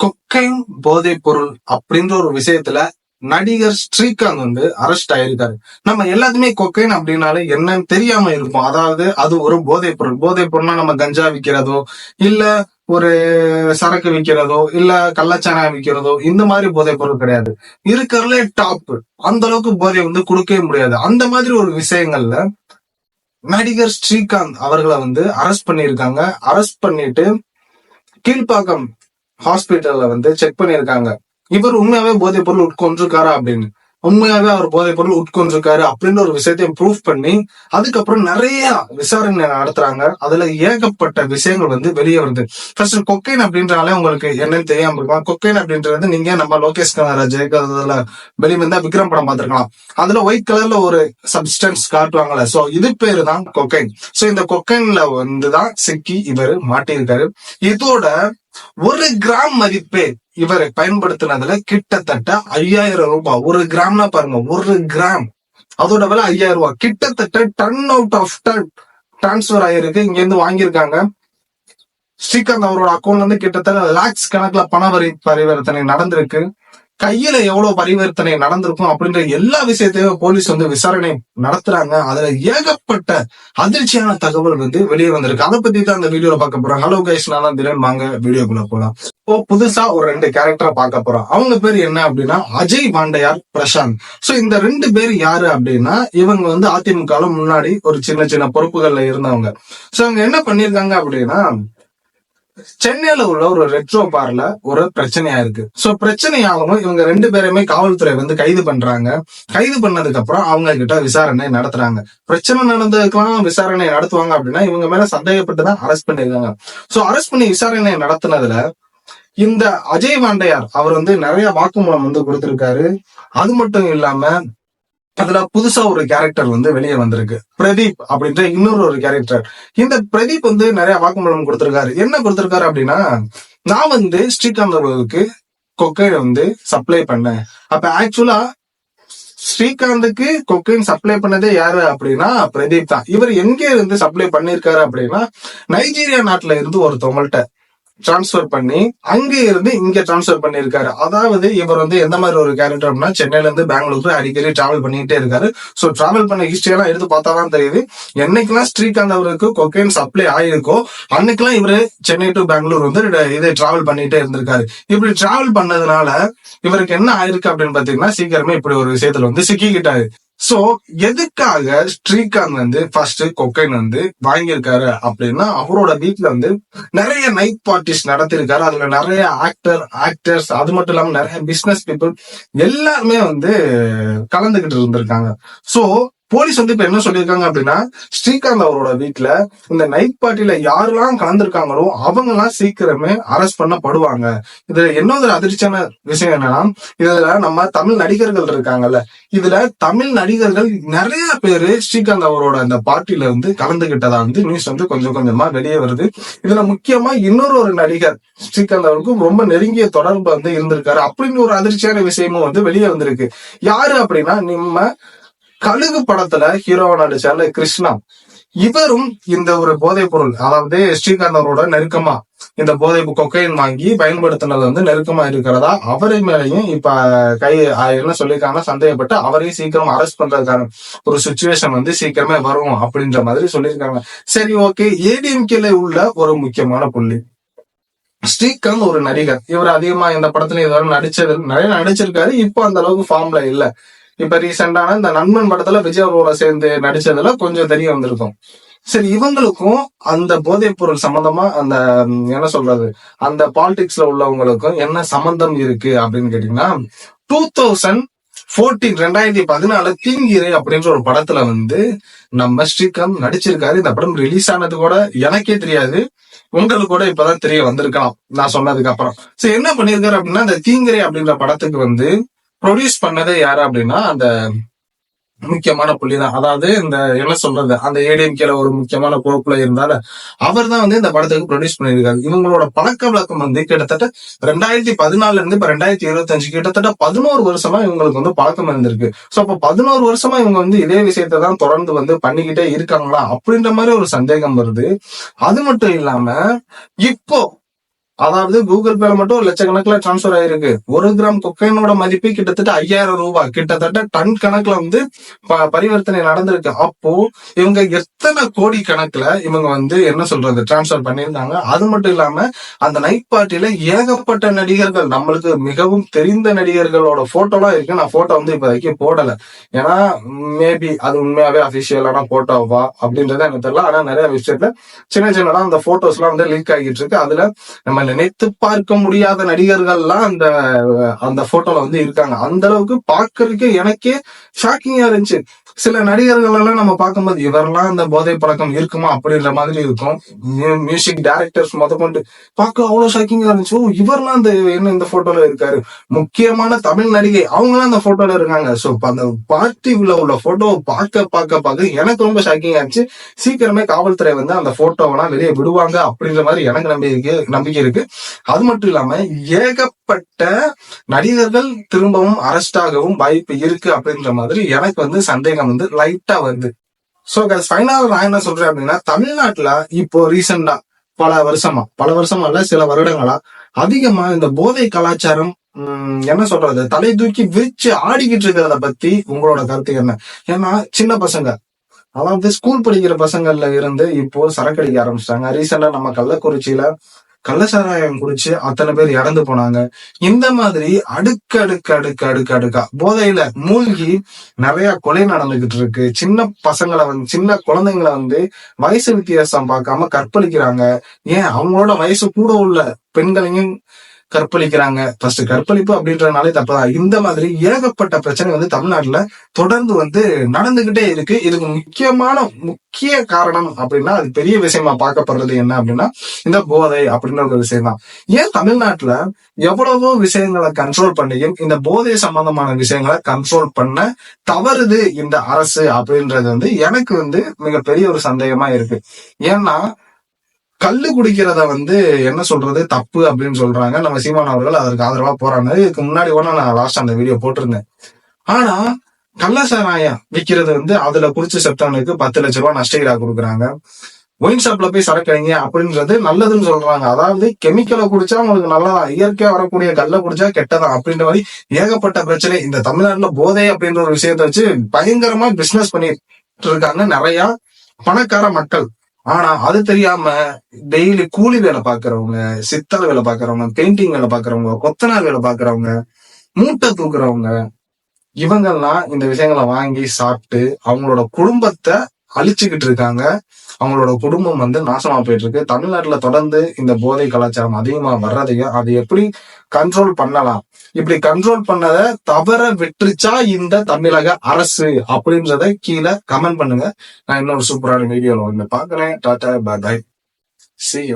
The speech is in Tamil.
கொக்கைன் போதைப் பொருள் அப்படின்ற ஒரு விஷயத்துல நடிகர் ஸ்ரீகாந்த் வந்து அரெஸ்ட் ஆயிருக்காரு. நம்ம எல்லாத்துமே கொக்கைன் அப்படின்னாலே என்னன்னு தெரியாம இருப்போம். அதாவது அது ஒரு போதைப் பொருள் போதைப் பொருள்னா நம்ம கஞ்சா விக்கிறதோ இல்ல ஒரு சரக்கு விக்கிறதோ இல்ல கள்ளச்சானா விக்கிறதோ இந்த மாதிரி போதைப் பொருள் கிடையாது. இருக்கிறதுல டாப் அந்த அளவுக்கு போதை வந்து கொடுக்கவே முடியாது. அந்த மாதிரி ஒரு விஷயங்கள்ல நடிகர் ஸ்ரீகாந்த் அவர்களை வந்து அரெஸ்ட் பண்ணியிருக்காங்க. அரெஸ்ட் பண்ணிட்டு கீழ்ப்பாக்கம் ஹாஸ்பிட்டல்ல வந்து செக் பண்ணியிருக்காங்க. இவர் உண்மையாவே போதைப் பொருள் உட்கொண்டிருக்காரா அப்படின்னு. உண்மையாவே அவர் போதைப் பொருள் உட்கொண்டிருக்காரு அப்படின்னு ஒரு விஷயத்தையும் ப்ரூஃப் பண்ணி அதுக்கப்புறம் நிறைய விசாரணை நடத்துறாங்க. அதுல ஏகப்பட்ட விஷயங்கள் வந்து வெளியே வருது. ஃபர்ஸ்ட் கொக்கைன் அப்படின்றாலே உங்களுக்கு என்னன்னு தெரியாம இருக்கலாம். கொக்கைன் அப்படின்றது நீங்க நம்ம லோகேஷ் கனராஜ் அதுல வெளிவந்தா விக்ரம் படம் பார்த்திருக்கலாம். அதுல ஒயிட் கலர்ல ஒரு சப்ஸ்டன்ஸ் காட்டுவாங்கல்ல. சோ இது பேரு தான் கொக்கைன் சோ இந்த கொக்கைன்ல வந்துதான் சிக்கி இவர் மாட்டியிருக்காரு. இதோட ஒரு கிராம் மதிப்பே இவர் பயன்படுத்தினதுல கிட்டத்தட்ட ஐயாயிரம் ரூபாய். ஒரு கிராம்னா பாருங்க ஒரு கிராம். அதோட விலை ஐயாயிரம் ரூபாய். கிட்டத்தட்ட ton out of ton transfer ஆயிருக்கு. இங்க இருந்து வாங்கியிருக்காங்க. ஸ்ரீகாந்த் அவரோட அக்கௌண்ட்ல இருந்து கிட்டத்தட்ட லாக்ஸ் கணக்குல பண வரி பரிவர்த்தனை நடந்திருக்கு. கையில எவ்வளவு பரிவர்த்தனை நடந்திருக்கும் அப்படின்ற எல்லா விஷயத்தையும் போலீஸ் வந்து விசாரணை நடத்துறாங்க. அதுல ஏகப்பட்ட அதிர்ச்சியான தகவல் வந்து வெளியே வந்திருக்கு. அதை பத்தி தான் அந்த வீடியோல பார்க்க போறோம். ஹலோ கைஸ் நான் தான் திரன் வாங்க வீடியோக்குள்ள போலாம். இப்போ புதுசா ஒரு ரெண்டு கேரக்டரை பார்க்க போறோம். அவங்க பேர் என்ன அப்படின்னா அஜய் பாண்டையார் பிரசாந்த். சோ இந்த ரெண்டு பேர் யாரு அப்படின்னா இவங்க வந்து அதிமுக முன்னாடி ஒரு சின்ன சின்ன பொறுப்புகள்ல இருந்தவங்க. சோ அவங்க என்ன பண்ணிருக்காங்க அப்படின்னா சென்னையில உள்ள ஒரு ரெட்ரோ பார்ல ஒரு பிரச்சனையா இருக்கு. சோ பிரச்சனையாகவும் இவங்க ரெண்டு பேருமே காவல்துறை வந்து கைது பண்றாங்க. கைது பண்ணதுக்கு அப்புறம் அவங்க கிட்ட விசாரணை நடத்துறாங்க. பிரச்சனை நடந்ததுக்கெல்லாம் விசாரணை நடத்துவாங்க அப்படின்னா இவங்க மேல சந்தேகப்பட்டு தான் அரெஸ்ட் பண்ணிருக்காங்க சோ அரெஸ்ட் பண்ணி விசாரணை நடத்துனதுல இந்த அஜய் பாண்டையார் அவர் வந்து நிறைய வாக்குமூலம் வந்து கொடுத்திருக்காரு. அது மட்டும் இல்லாம அதுல புதுசா ஒரு கேரக்டர் வந்து வெளியே வந்திருக்கு. பிரதீப் அப்படின்ற இன்னொரு ஒரு கேரக்டர் இந்த பிரதீப் வந்து நிறைய வாக்குமூலம் கொடுத்திருக்காரு. என்ன கொடுத்திருக்காரு அப்படின்னா நான் வந்து ஸ்ரீகாந்த் அவர்களுக்கு கொக்கையை வந்து சப்ளை பண்ணேன். அப்ப ஆக்சுவலா ஸ்ரீகாந்துக்கு கொக்கைன் சப்ளை பண்ணதே யாரு அப்படின்னா பிரதீப் தான். இவர் எங்க இருந்து சப்ளை பண்ணிருக்காரு அப்படின்னா நைஜீரியா நாட்டுல இருந்து ஒருத்தவங்கள்ட்ட டிரான்ஸ்ஃபர் பண்ணி அங்க இருந்து இங்க டிரான்ஸ்ஃபர் பண்ணிருக்காரு அதாவது இவர் வந்து எந்த மாதிரி ஒரு கேரக்டர் அப்படின்னா சென்னையில இருந்து பெங்களூருக்கு அடிக்கடி டிராவல் பண்ணிட்டே இருக்காரு. சோ டிராவல் பண்ண ஹிஸ்டரி எல்லாம் எடுத்து பார்த்தா தான் தெரியுது. என்னைக்கெல்லாம் ஸ்ரீகாந்த் அவருக்கு கொக்கைன் சப்ளை ஆயிருக்கோ அன்னைக்கெல்லாம் இவரு சென்னை டு பெங்களூர் வந்து இதை டிராவல் பண்ணிட்டே இருந்திருக்காரு. இப்படி டிராவல் பண்ணதுனால இவருக்கு என்ன ஆயிருக்கு அப்படின்னு பாத்தீங்கன்னா சீக்கிரமே இப்படி ஒரு விஷயத்துல வந்து சிக்கிக்கிட்டாரு. சோ எதுக்காக ஸ்ரீகாந்த் வந்து ஃபர்ஸ்ட் கொக்கைன் வந்து வாங்கியிருக்காரு அப்படின்னா அவரோட வீட்டுல வந்து நிறைய நைட் பார்ட்டிஸ் நடத்திருக்காரு அதுல நிறைய ஆக்டர் ஆக்டர்ஸ் அது மட்டும் இல்லாம நிறைய பிசினஸ் பீப்புள் எல்லாருமே வந்து கலந்துகிட்டு இருந்திருக்காங்க. சோ போலீஸ் வந்து இப்ப என்ன சொல்லியிருக்காங்க அப்படின்னா ஸ்ரீகாந்த் அவரோட வீட்டுல இந்த நைட் பார்ட்டில யாரெல்லாம் கலந்துருக்காங்களோ அவங்க எல்லாம் சீக்கிரமே அரெஸ்ட் பண்ணப்படுவாங்க. இதுல இன்னொரு அதிர்ச்சியான விஷயம் என்னன்னா இதுல நம்ம தமிழ் நடிகர்கள் இருக்காங்கல்ல இதுல தமிழ் நடிகர்கள் நிறைய பேரு ஸ்ரீகாந்த் அவரோட அந்த பார்ட்டில வந்து கலந்துகிட்டதா வந்து நியூஸ் வந்து கொஞ்சம் கொஞ்சமா வெளியே வருது. இதுல முக்கியமா இன்னொரு ஒரு நடிகர் ஸ்ரீகாந்த் அவருக்கும் ரொம்ப நெருங்கிய தொடர்பு வந்து இருந்திருக்காரு. அப்படின்னு ஒரு அதிர்ச்சியான விஷயமும் வந்து வெளியே வந்திருக்கு. யாரு அப்படின்னா நம்ம கழுகு படத்துல ஹீரோவா நடிச்சால கிருஷ்ணா. இவரும் இந்த ஒரு போதைப் பொருள் அதாவது ஸ்ரீகாந்தரோட நெருக்கமா இந்த போதை கொக்கைன் வாங்கி பயன்படுத்தினது வந்து நெருக்கமா இருக்கிறதா? அவரை மேலையும் இப்ப கை என்ன சொல்லியிருக்காங்க சந்தேகப்பட்டு அவரையும் சீக்கிரம் அரெஸ்ட் பண்றதுக்கான ஒரு சுச்சுவேஷன் வந்து சீக்கிரமே வரும் அப்படின்ற மாதிரி சொல்லியிருக்காங்க. சரி ஓகே. ஏடிஎம்கேல உள்ள ஒரு முக்கியமான புள்ளி. ஸ்ரீகாந்த் ஒரு நடிகர். இவர் அதிகமா இந்த படத்துல இதுவரை நடிச்சது நிறைய நடிச்சிருக்காரு. இப்போ அந்த அளவுக்கு ஃபார்ம்ல இல்ல. இப்ப ரீசெண்டான இந்த நண்பன் படத்துல விஜய் அவரோட சேர்ந்து நடிச்சதுல கொஞ்சம் தெரிய வந்திருக்கும். சரி இவங்களுக்கும் அந்த போதைப் பொருள் சம்பந்தமா அந்த என்ன சொல்றது? அந்த பாலிடிக்ஸ்ல உள்ளவங்களுக்கும் என்ன சம்பந்தம் இருக்கு அப்படின்னு கேட்டீங்கன்னா டூ தௌசண்ட் போர்டீன் ரெண்டாயிரத்தி பதினாலு தீங்கிரை அப்படின்ற ஒரு படத்துல வந்து நம்ம ஸ்ரீகாந்த் நடிச்சிருக்காரு. இந்த படம் ரிலீஸ் ஆனது கூட எனக்கே தெரியாது. உங்களுக்கு கூட இப்பதான் தெரிய வந்திருக்கலாம். நான் சொன்னதுக்கு அப்புறம். சரி என்ன பண்ணிருக்காரு அப்படின்னா இந்த தீங்கிரை அப்படின்ற படத்துக்கு வந்து ப்ரொடியூஸ் பண்ணதே யாரு அப்படின்னா அந்த முக்கியமான புள்ளி தான் அதாவது இந்த என்ன சொல்றது அந்த ஏடிஎம்கேல ஒரு முக்கியமான பொறுப்புல இருந்தால அவர் தான் வந்து இந்த படத்துக்கு ப்ரொடியூஸ் பண்ணியிருக்காரு. இவங்களோட பழக்க வழக்கம் வந்து கிட்டத்தட்ட ரெண்டாயிரத்தி பதினாலுல இருந்து இப்ப ரெண்டாயிரத்தி இருபத்தி அஞ்சு கிட்டத்தட்ட பதினோரு வருஷமா இவங்களுக்கு வந்து பழக்கம் இருந்திருக்கு. சோ அப்ப பதினோரு வருஷமா இவங்க வந்து இதே விஷயத்த தான் தொடர்ந்து வந்து பண்ணிக்கிட்டே இருக்காங்களா அப்படின்ற மாதிரி ஒரு சந்தேகம் வருது. அது மட்டும் இல்லாம இப்போ அதாவது கூகுள் பேல மட்டும் ஒரு லட்சக்கணக்கில் டிரான்ஸ்ஃபர் ஆயிருக்கு. ஒரு கிராம் கொக்கைனோட மதிப்பு கிட்டத்தட்ட ஐயாயிரம் ரூபாய். கிட்டத்தட்ட டன் கணக்குல வந்து ப- பரிவர்த்தனை நடந்திருக்கு. அப்போ இவங்க எத்தனை கோடி கணக்குல இவங்க வந்து என்ன சொல்றது டிரான்ஸ்ஃபர் பண்ணியிருந்தாங்க? அது மட்டும் இல்லாம அந்த நைட் பார்ட்டியில ஏகப்பட்ட நடிகர்கள் நம்மளுக்கு மிகவும் தெரிந்த நடிகர்களோட போட்டோலாம் இருக்கு. நான் போட்டோ வந்து இப்போதைக்கு போடல. ஏன்னா மேபி அது உண்மையாவே அபிஷியலான போட்டோவா அப்படின்றது எனக்கு தெரியல. ஆனா நிறைய விஷயத்துல சின்ன சின்னதா அந்த போட்டோஸ் எல்லாம் வந்து லீக் ஆகிட்டு இருக்கு. அதுல நம்ம நினைத்து பார்க்க முடியாத நடிகர்கள்லாம் அந்த அந்த போட்டோல வந்து இருக்காங்க. அந்த அளவுக்கு பார்க்கறதுக்கு எனக்கே ஷாக்கிங்கா இருந்துச்சு. சில நடிகர்கள் எல்லாம் நம்ம பார்க்கும்போது இவரெல்லாம் அந்த போதை பழக்கம் இருக்குமா? அப்படின்ற மாதிரி இருக்கும். மியூசிக் டைரக்டர்ஸ் முதற்கொண்டு பார்க்க அவ்வளவு ஷாக்கிங்கா இருந்துச்சு. ஓ இவரெல்லாம் இந்த என்ன இந்த போட்டோல இருக்காரு? முக்கியமான தமிழ் நடிகை அவங்களாம் அந்த போட்டோல இருக்காங்க. சோ அந்த பார்ட்டிவில் உள்ள போட்டோவை பார்க்க பார்க்க பார்க்க எனக்கு ரொம்ப ஷாக்கிங்கா இருந்துச்சு. சீக்கிரமே காவல்துறை வந்து அந்த போட்டோவெல்லாம் வெளியே விடுவாங்க அப்படின்ற மாதிரி எனக்கு நம்பிக்கை நம்பிக்கை இருக்கு. அது மட்டும் இல்லாம ஏகப்பட்ட நடிகர்கள் திரும்பவும் அரெஸ்ட் ஆகவும் வாய்ப்பு இருக்கு அப்படின்ற மாதிரி எனக்கு வந்து சந்தேகம் வந்து லைட்டா வருது. சோ ஃபைனல் நான் என்ன சொல்றேன் அப்படின்னா தமிழ்நாட்டுல இப்போ ரீசெண்டா பல வருஷமா பல வருஷமா இல்ல சில வருடங்களா அதிகமா இந்த போதை கலாச்சாரம் உம், என்ன சொல்றது தலை தூக்கி விரிச்சு ஆடிக்கிட்டு இருக்கிறத பத்தி உங்களோட கருத்து என்ன? ஏன்னா சின்ன பசங்க அதாவது ஸ்கூல் படிக்கிற பசங்கள்ல இருந்து இப்போ சரக்கு அடிக்க ஆரம்பிச்சிட்டாங்க. ரீசெண்டா நம்ம கள்ளக்குறிச்சியில கள்ளச்சாராயம் குடிச்சு அத்தனை பேர் இறந்து போனாங்க. இந்த மாதிரி அடுக்கு அடுக்கு அடுக்கு அடுக்கு அடுக்கா போதையில மூழ்கி நிறைய கொலை நடந்துகிட்டு இருக்கு. சின்ன பசங்களை வந்து சின்ன குழந்தைங்களை வந்து வயசு வித்தியாசம் பார்க்காம கற்பழிக்கிறாங்க. ஏன்? அவங்களோட வயசு கூட உள்ள பெண்களையும் கற்பழிக்கிறாங்க. ஃபர்ஸ்ட் கற்பழிப்பு அப்படின்றதுனாலே தப்புதான். இந்த மாதிரி ஏகப்பட்ட பிரச்சனை வந்து தமிழ்நாட்டுல தொடர்ந்து வந்து நடந்துகிட்டே இருக்கு. இதுக்கு முக்கியமான முக்கிய காரணம் அப்படின்னா அது பெரிய விஷயமா பார்க்கப்படுறது என்ன அப்படின்னா இந்த போதை அப்படின்ற ஒரு விஷயம் தான் ஏன் தமிழ்நாட்டுல எவ்வளவோ விஷயங்களை கண்ட்ரோல் பண்ணியும் இந்த போதை சம்பந்தமான விஷயங்களை கண்ட்ரோல் பண்ண தவறுது இந்த அரசு அப்படின்றது வந்து எனக்கு வந்து மிகப்பெரிய ஒரு சந்தேகமா இருக்கு. ஏன்னா கல்லு குடிக்கிறத வந்து என்ன சொல்றது தப்பு அப்படின்னு சொல்றாங்க. நம்ம சீமான் அவர்கள் அதற்கு ஆதரவா போறாங்க. இதுக்கு முன்னாடி கூட நான் லாஸ்ட் அந்த வீடியோ போட்டிருந்தேன். ஆனா கள்ளசாராயம் விக்கிறது வந்து அதுல குடிச்சு செத்தவனுக்கு பத்து லட்ச ரூபாய் நஷ்டஈடா கொடுக்குறாங்க. ஒயின் ஷாப்ல போய் சரக்கடிங்க அப்படின்றது நல்லதுன்னு சொல்றாங்க. அதாவது கெமிக்கலை குடிச்சா உங்களுக்கு நல்லதா இயற்கையா வரக்கூடிய கல்லை குடிச்சா கெட்டதான் அப்படின்ற மாதிரி ஏகப்பட்ட பிரச்சனை. இந்த தமிழ்நாட்டுல போதை அப்படின்ற ஒரு விஷயத்த வச்சு பயங்கரமா பிசினஸ் பண்ணிட்டு இருக்காங்க நிறைய பணக்கார மக்கள். ஆனா அது தெரியாம டெய்லி கூலி வேலை பாக்குறவங்க சித்தல் வேலை பாக்குறவங்க பெயிண்டிங் வேலை பாக்குறவங்க கொத்தனார் வேலை பாக்குறவங்க மூட்டை தூக்குறவங்க இவங்கெல்லாம் இந்த விஷயங்களை வாங்கி சாப்பிட்டு அவங்களோட குடும்பத்தை அழிச்சுக்கிட்டு இருக்காங்க. அவங்களோட குடும்பம் வந்து நாசமா போயிட்டு இருக்கு தமிழ்நாட்டுல தொடர்ந்து இந்த போதை கலாச்சாரம் அதிகமா வர்றதையும் அதை எப்படி கண்ட்ரோல் பண்ணலாம்? இப்படி கண்ட்ரோல் பண்ணதை தவற விட்டுருச்சா இந்த தமிழக அரசு அப்படின்றத கீழே கமெண்ட் பண்ணுங்க. நான் இன்னொரு சூப்பரான வீடியோல வந்து பாக்குறேன் டாடா பாய் சி